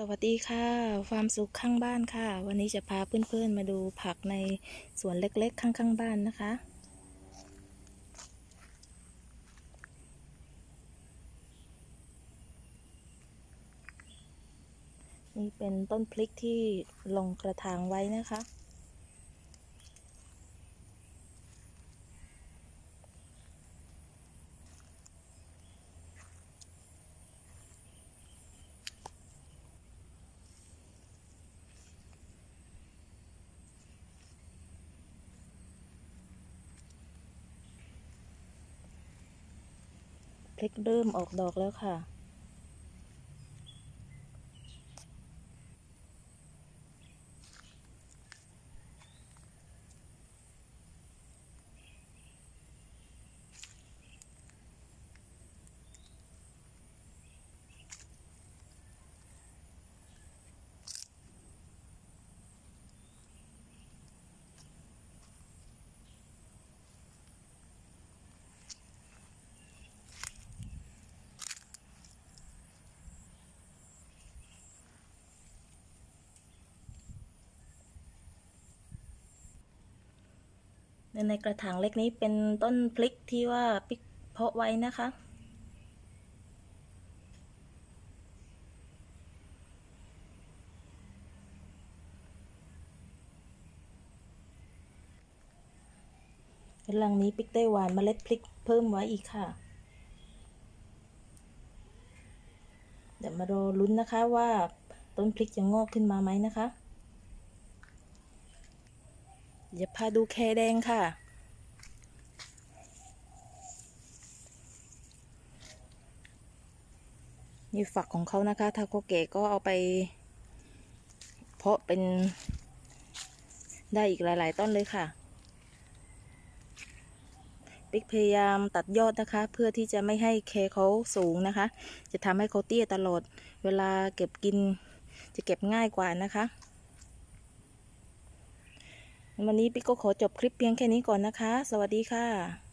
สวัสดีค่ะฟาร์มสุขข้างบ้านค่ะ วันนี้จะพาเพื่อนๆมาดูผักในสวนเล็กๆ ข้างๆบ้านนะคะ นี่เป็นต้นพริกที่ลงกระถางไว้นะคะ พลิกเริ่มออกดอกแล้วค่ะ ในกระถางเล็กนี้เป็นต้นพริกที่ว่าพิกเพาะไว้นะคะ หลังนี้พริกไต้หวานเมล็ดพริกเพิ่มไว้อีกค่ะ เดี๋ยวมารอลุ้นนะคะว่าต้นพริกจะงอกขึ้นมาไหมนะคะ เดี๋ยวพาดูแคแดงค่ะ นี่ฝักของเขานะคะ ถ้าเขาแก่ก็เอาไป เพาะเป็นได้อีกหลาย ๆ ต้นเลยค่ะ ปิ๊กพยายามตัดยอดนะคะ เพื่อที่จะไม่ให้แคเขาสูงนะคะ จะทำให้เขาเตี้ยตลอด เวลาเก็บกินจะเก็บง่ายกว่านะคะ วันนี้ปิ๊กก็ขอจบคลิปเพียงแค่นี้ก่อนนะคะ สวัสดีค่ะ